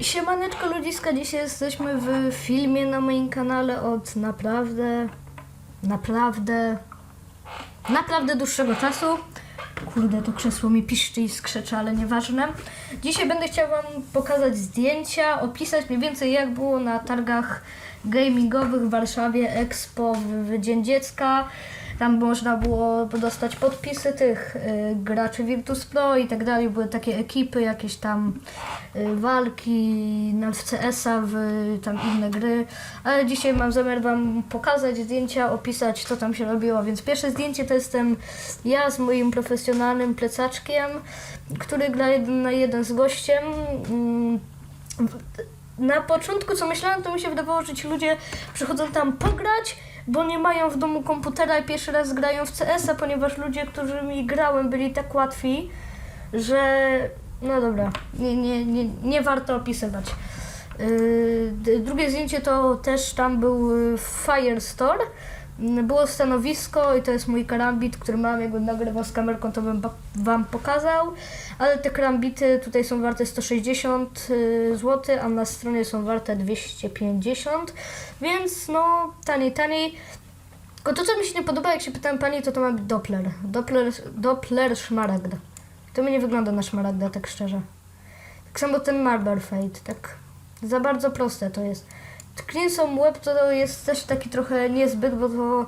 Siemaneczko ludziska, dzisiaj jesteśmy w filmie na moim kanale od naprawdę, naprawdę, naprawdę dłuższego czasu. Kurde, to krzesło mi piszczy i skrzeczy, ale nieważne. Dzisiaj będę chciał wam pokazać zdjęcia, opisać mniej więcej jak było na targach gamingowych w Warszawie Expo w, w Dzień Dziecka. Tam można było dostać podpisy tych y, graczy Virtus Pro i tak dalej. Były takie ekipy, jakieś tam y, walki na w CS-a, w tam inne gry. Ale dzisiaj mam zamiar Wam pokazać zdjęcia, opisać co tam się robiło. Więc pierwsze zdjęcie to jestem ja z moim profesjonalnym plecaczkiem, który gra jeden na jeden z gościem. Mm, na początku, co myślałem, to mi się wydawało, że ci ludzie przychodzą tam pograć, bo nie mają w domu komputera i pierwszy raz grają w CS-a, ponieważ ludzie, którymi grałem, byli tak łatwi, że no dobra, nie, nie, nie, nie warto opisywać. Yy, drugie zdjęcie to też tam był y, Firestore. Było stanowisko i to jest mój karambit, który mam, jakbym nagrywał z kamerką, to bym wam pokazał. Ale te karambity tutaj są warte 160 zł, a na stronie są warte 250, więc no taniej, taniej. Tylko to, co mi się nie podoba, jak się pytałem pani, to to ma być Doppler. Doppler, Doppler szmaragd. To mi nie wygląda na szmaragda, tak szczerze. Tak samo ten Marble Fade, tak za bardzo proste to jest. Crimson Web to jest też taki trochę niezbyt, bo to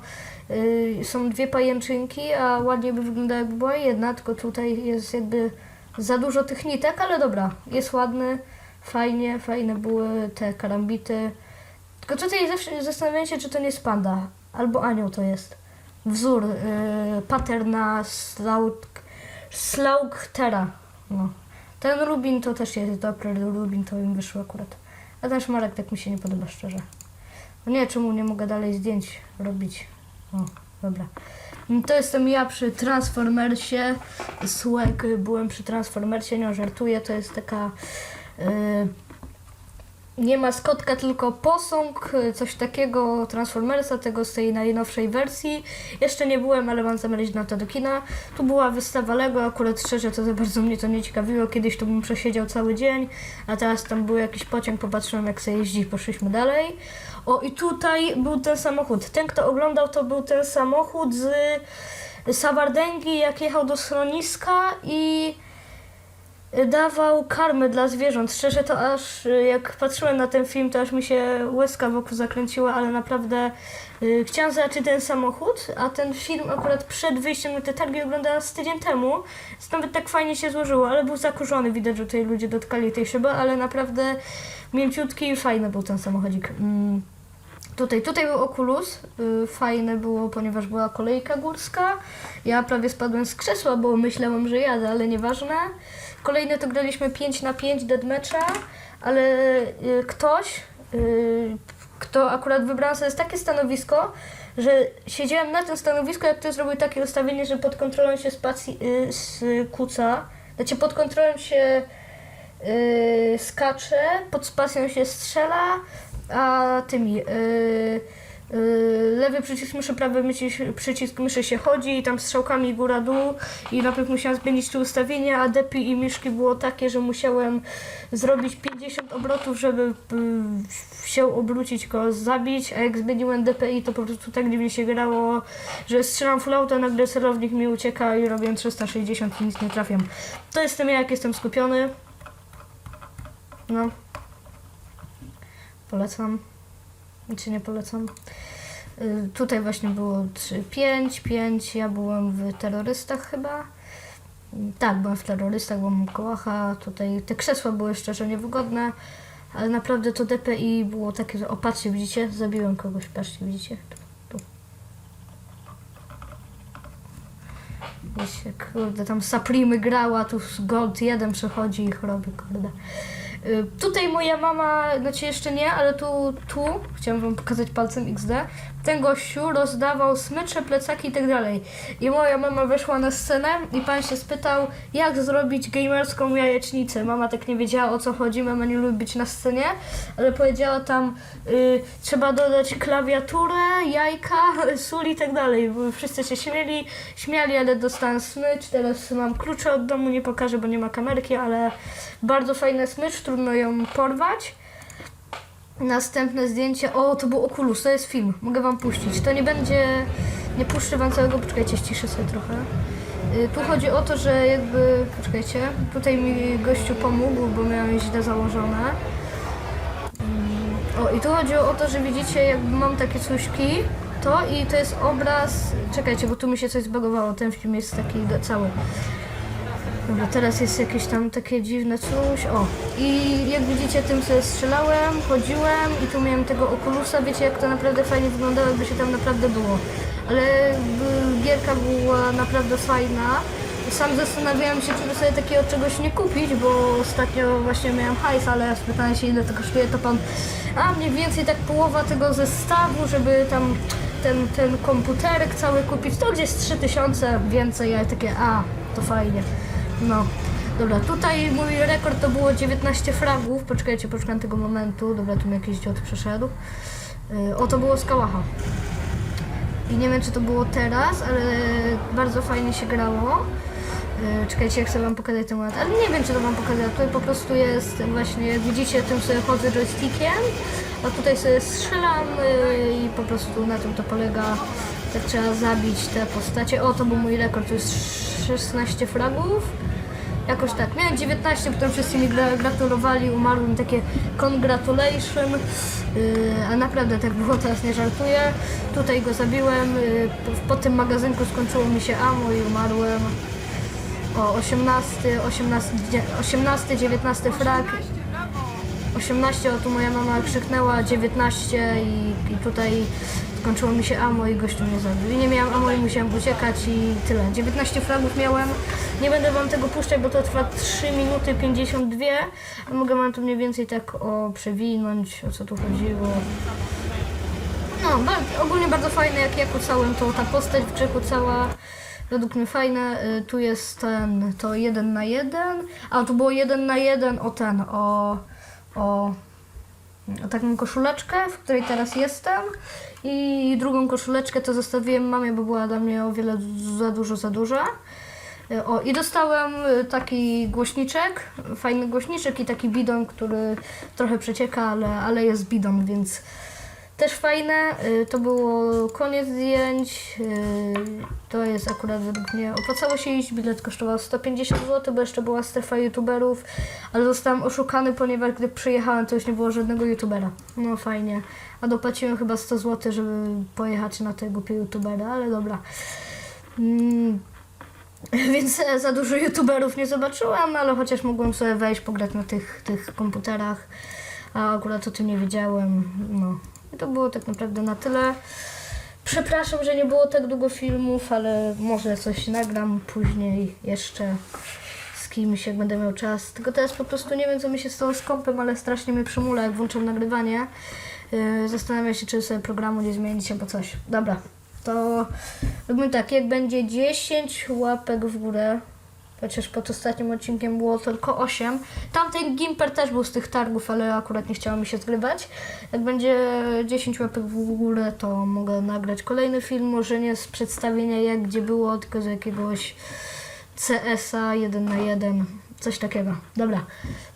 y, są dwie pajęczynki, a ładnie by wyglądała jakby była jedna, tylko tutaj jest jakby za dużo tych nitek, ale dobra, jest ładny, fajnie, fajne były te karambity. Tylko tutaj zawsze zastanawiam się, czy to nie jest panda, albo anioł to jest. Wzór, y, pattern na. No. Ten Rubin to też jest dobry, Rubin to im wyszło akurat. A ten szmarek tak mi się nie podoba szczerze. No nie, czemu nie mogę dalej zdjęć robić? O, dobra. No To jestem ja przy Transformersie. Słek, byłem przy Transformersie, nie żartuję, to jest taka... y, nie maskotka, tylko posąg, coś takiego Transformersa, tego z tej najnowszej wersji. Jeszcze nie byłem, ale mam zamiar iść na to do kina. Tu była wystawa Lego, akurat szczerze to za bardzo mnie to nie ciekawiło. Kiedyś to bym przesiedział cały dzień, a teraz tam był jakiś pociąg, popatrzyłem jak sobie jeździ, poszliśmy dalej. O i tutaj był ten samochód. Ten kto oglądał to był ten samochód z Sawardęgi, jak jechał do schroniska i dawał karmy dla zwierząt. Szczerze to aż y, jak patrzyłem na ten film, to aż mi się łezka wokół zakręciła, ale naprawdę y, chciałam zobaczyć ten samochód, a ten film akurat przed wyjściem na te targi oglądałam z tydzień temu, więc nawet tak fajnie się złożyło, ale był zakurzony, widać, że tutaj ludzie dotkali tej szyby, ale naprawdę mięciutki i fajny był ten samochodzik. Mm. Tutaj, tutaj był Oculus, y, fajne było, ponieważ była kolejka górska. Ja prawie spadłem z krzesła, bo myślałem, że jadę, ale nieważne. Kolejne to graliśmy 5 na 5 deathmatcha, ale y, ktoś, y, kto akurat wybrał sobie takie stanowisko, że siedziałem na tym stanowisku, jak ktoś zrobił takie ustawienie, że pod kontrolą się spacji, y, skłóca. Znaczy pod kontrolą się y, skacze, pod spacją się strzela, a tymi y, y, lewy przycisk myszy, prawy przycisk myszy się chodzi i tam strzałkami góra-dół i najpierw musiałam zmienić te ustawienia, a depi i myszki było takie, że musiałem zrobić 50 obrotów, żeby y, się obrócić, go zabić, a jak zmieniłem DPI, to po prostu tak dziwnie się grało, że strzelam full auto, nagle mi ucieka i robię 360 i nic nie trafiam. To jestem ja, jak jestem skupiony. No. Polecam. Czy nie polecam? Y, Tutaj właśnie było 3, 5, 5. Ja byłem w terrorystach chyba. Tak, byłem w terrorystach, byłem w kołacha. Tutaj te krzesła były szczerze niewygodne, ale naprawdę to DPI było takie, że o widzicie? Zabiłem kogoś, patrzcie, widzicie? Tu, tu. Wiecie, kurde, tam Supreme grała, tu Gold 1 przechodzi i robi, kurde. Y, Tutaj moja mama, znaczy jeszcze nie, ale tu, tu, chciałam wam pokazać palcem XD, ten gościu rozdawał smycze, plecaki i tak dalej. I moja mama weszła na scenę i pan się spytał, jak zrobić gamerską jajecznicę. Mama tak nie wiedziała o co chodzi, mama nie lubi być na scenie, ale powiedziała tam, y, trzeba dodać klawiaturę, jajka, sól i tak dalej. Wszyscy się śmieli, śmiali, ale dostałem smycz, teraz mam klucze od domu, nie pokażę, bo nie ma kamerki, ale bardzo fajny smycz, trudno ją porwać. Następne zdjęcie, o to był Oculus, to jest film, mogę wam puścić. To nie będzie, nie puszczę wam całego, poczekajcie, ściszę sobie trochę. Y, Tu chodzi o to, że jakby, poczekajcie, tutaj mi gościu pomógł, bo miałem źle założone. Mm, O, i tu chodzi o to, że widzicie, jakby mam takie cuśki, to i to jest obraz, czekajcie, bo tu mi się coś zbagowało, ten film jest taki cały. Dobra, teraz jest jakieś tam takie dziwne coś. O, i jak widzicie, tym sobie strzelałem, chodziłem i tu miałem tego Oculusa. Wiecie, jak to naprawdę fajnie wyglądało, jakby się tam naprawdę było. Ale gierka była naprawdę fajna. Sam zastanawiałem się, czy sobie takiego czegoś nie kupić, bo ostatnio właśnie miałem hajs, ale spytałem się, ile to kosztuje, to pan, a mniej więcej tak połowa tego zestawu, żeby tam ten, ten komputerek cały kupić, to gdzieś 3000 więcej, ja takie, a, to fajnie. No, dobra, tutaj mój rekord to było 19 fragów. Poczekajcie, poczekam tego momentu. Dobra, tu mi jakiś dziot przeszedł. Yy, o, to było z Kałacha. I nie wiem, czy to było teraz, ale bardzo fajnie się grało. Yy, czekajcie, jak chcę wam pokazać ten moment. Ale nie wiem, czy to wam pokazać. Tutaj po prostu jest właśnie, jak widzicie, tym sobie chodzę joystickiem, a tutaj sobie strzelam yy, i po prostu na tym to polega. Tak trzeba zabić te postacie. O, to był mój rekord, to jest 16 fragów. Jakoś tak. Miałem 19, potem wszyscy mi gra- gratulowali, umarłem takie congratulation. Yy, a naprawdę tak było, teraz nie żartuję. Tutaj go zabiłem. Yy, po, tym magazynku skończyło mi się ammo i umarłem. O, 18, 18, dzie- 18 19 frag. 18, o tu moja mama krzyknęła, 19 i, i tutaj skończyło mi się ammo i gościu mnie zabił. I nie miałam ammo i musiałam uciekać i tyle. 19 fragów miałem. Nie będę wam tego puszczać, bo to trwa 3 minuty 52. A mogę wam to mniej więcej tak o przewinąć, o co tu chodziło. No, bardzo, ogólnie bardzo fajne, jak ja kucałem, to ta postać w grzechu cała, według mnie fajne. Y, Tu jest ten, to jeden na jeden, a tu było jeden na jeden o ten, o, o taką koszuleczkę, w której teraz jestem i drugą koszuleczkę to zostawiłem mamie, bo była dla mnie o wiele za dużo, za duża. O, i dostałem y, taki głośniczek, fajny głośniczek i taki bidon, który trochę przecieka, ale, ale jest bidon, więc też fajne. Y, To było koniec zdjęć. y, To jest akurat według mnie. Opłacało się iść, bilet kosztował 150 zł, bo jeszcze była strefa youtuberów, ale zostałem oszukany, ponieważ gdy przyjechałem, to już nie było żadnego youtubera. No fajnie. A dopłaciłem chyba 100 zł, żeby pojechać na tego głupie youtubera, ale dobra. Mm. Więc e, za dużo youtuberów nie zobaczyłam, ale chociaż mogłem sobie wejść, pograć na tych, tych komputerach, a akurat o tym nie wiedziałem. No. I to było tak naprawdę na tyle. Przepraszam, że nie było tak długo filmów, ale może coś nagram później jeszcze z kimś, jak będę miał czas. Tylko teraz po prostu nie wiem, co mi się stało z kompem, ale strasznie mnie przymula, jak włączam nagrywanie. Yy, zastanawiam się, czy sobie programu nie zmienić albo coś. Dobra, to robimy tak, jak będzie 10 łapek w górę, chociaż pod ostatnim odcinkiem było tylko 8. Tamten Gimper też był z tych targów, ale akurat nie chciało mi się zgrywać. Jak będzie 10 łapek w górę, to mogę nagrać kolejny film, może nie z przedstawienia jak gdzie było, tylko z jakiegoś CS-a 1 na 1, coś takiego. Dobra,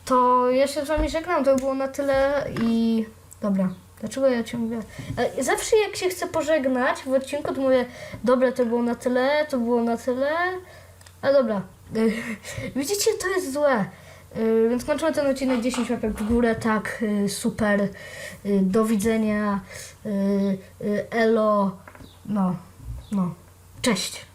to ja się z wami żegnam, to było na tyle i dobra. Dlaczego ja ci mówię? E, Zawsze jak się chcę pożegnać w odcinku, to mówię, dobra, to było na tyle, to było na tyle, a dobra. Widzicie, to jest złe. Y, Więc kończymy ten odcinek. 10 łapek w górę, tak, y, super, y, do widzenia, elo, no, no, cześć.